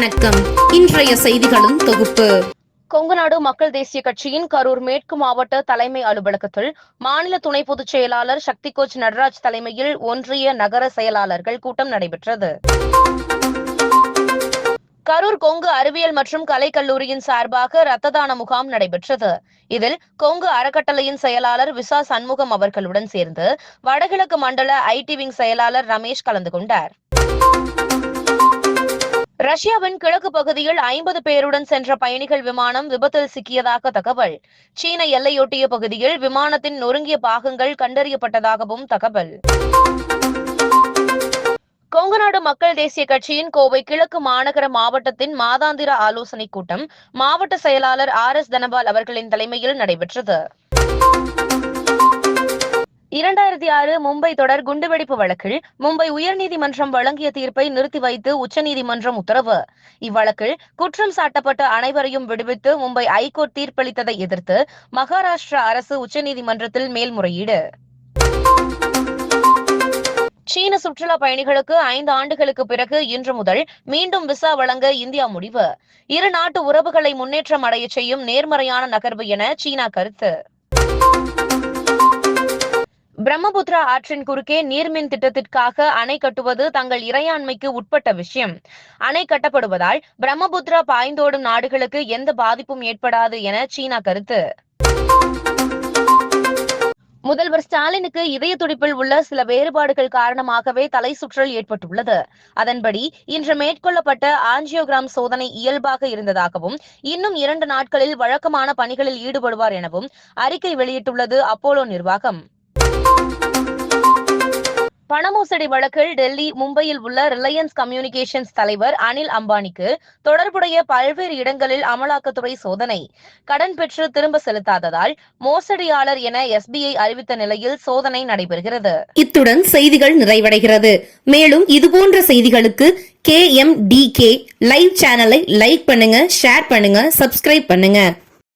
வணக்கம். இன்றைய செய்திகளும் தொகுப்பு. கொங்குநாடு மக்கள் தேசிய கட்சியின் கரூர் மேற்கு மாவட்ட தலைமை அலுவலகத்தில் மாநில துணை பொதுச் செயலாளர் சக்தி கோச் நடராஜ் தலைமையில் ஒன்றிய நகர செயலாளர்கள் கூட்டம் நடைபெற்றது. கரூர் கொங்கு அறிவியல் மற்றும் கலைக் கல்லூரியின் சார்பாக ரத்த தான முகாம் நடைபெற்றது. இதில் கொங்கு அறக்கட்டளையின் செயலாளர் விசா சண்முகம் அவர்களுடன் சேர்ந்து வடகிழக்கு மண்டல ஐடி விங் செயலாளர் ரமேஷ் கலந்து கொண்டார். ரஷ்யாவின் கிழக்கு பகுதியில் ஐம்பது பேருடன் சென்ற பயணிகள் விமானம் விபத்தில் சிக்கியதாக தகவல். சீன எல்லையொட்டிய பகுதியில் விமானத்தின் நொறுங்கிய பாகங்கள் கண்டறியப்பட்டதாகவும் தகவல். கொங்குநாடு மக்கள் தேசிய கட்சியின் கோவை கிழக்கு மாநகர மாவட்டத்தின் மாதாந்திர ஆலோசனைக் கூட்டம் மாவட்ட செயலாளர் ஆர் எஸ் தனபால் அவர்களின் தலைமையில் நடைபெற்றது. இரண்டாயிரத்தி ஆறு மும்பை தொடர் குண்டுவெடிப்பு வழக்கில் மும்பை உயர்நீதிமன்றம் வழங்கிய தீர்ப்பை நிறுத்தி வைத்து உச்சநீதிமன்றம் உத்தரவு. இவ்வழக்கில் குற்றம் சாட்டப்பட்ட அனைவரையும் விடுவித்து மும்பை ஐகோர்ட் தீர்ப்பளித்ததை எதிர்த்து மகாராஷ்டிரா அரசு உச்சநீதிமன்றத்தில் மேல்முறையீடு. சீன சுற்றுலா பயணிகளுக்கு ஐந்து ஆண்டுகளுக்கு பிறகு இன்று முதல் மீண்டும் விசா வழங்க இந்தியா முடிவு. இரு நாட்டு உறவுகளை முன்னேற்றம் அடைய செய்யும் நேர்மறையான நகர்வு என சீனா கருத்து. பிரம்மபுத்திரா ஆற்றின் குறுக்கே நீர்மின் திட்டத்திற்காக அணை கட்டுவது தங்கள் இறையாண்மைக்கு உட்பட்ட விஷயம். அணை கட்டப்படுவதால் பிரம்மபுத்திரா பாய்ந்தோடும் நாடுகளுக்கு எந்த பாதிப்பும் ஏற்படாது என சீனா கருத்து. முதல்வர் ஸ்டாலினுக்கு இதய துடிப்பில் உள்ள சில வேறுபாடுகள் காரணமாகவே தலை சுற்றல் ஏற்பட்டுள்ளது. அதன்படி இன்று மேற்கொள்ளப்பட்ட ஆஞ்சியோகிராம் சோதனை இயல்பாக இருந்ததாகவும் இன்னும் இரண்டு நாட்களில் வழக்கமான பணிகளில் ஈடுபடுவார் எனவும் அறிக்கை வெளியிட்டுள்ளது அப்போலோ நிர்வாகம். பணமோசடி வழக்கில் டெல்லி மும்பையில் உள்ள ரிலையன்ஸ் கம்யூனிகேஷன்ஸ் தலைவர் அனில் அம்பானிக்கு தொடர்புடைய பல்வேறு இடங்களில் அமலாக்கத்துறை சோதனை. கடன் பெற்று திரும்ப செலுத்தாததால் மோசடியாளர் என எஸ்பிஐ அறிவித்த நிலையில் சோதனை நடைபெறுகிறது. இத்துடன் செய்திகள் நிறைவடைகிறது. மேலும் இதுபோன்ற செய்திகளுக்கு K M D K live சேனலை லைக் பண்ணுங்க ஷேர் பண்ணுங்க சப்ஸ்கிரைப் பண்ணுங்க.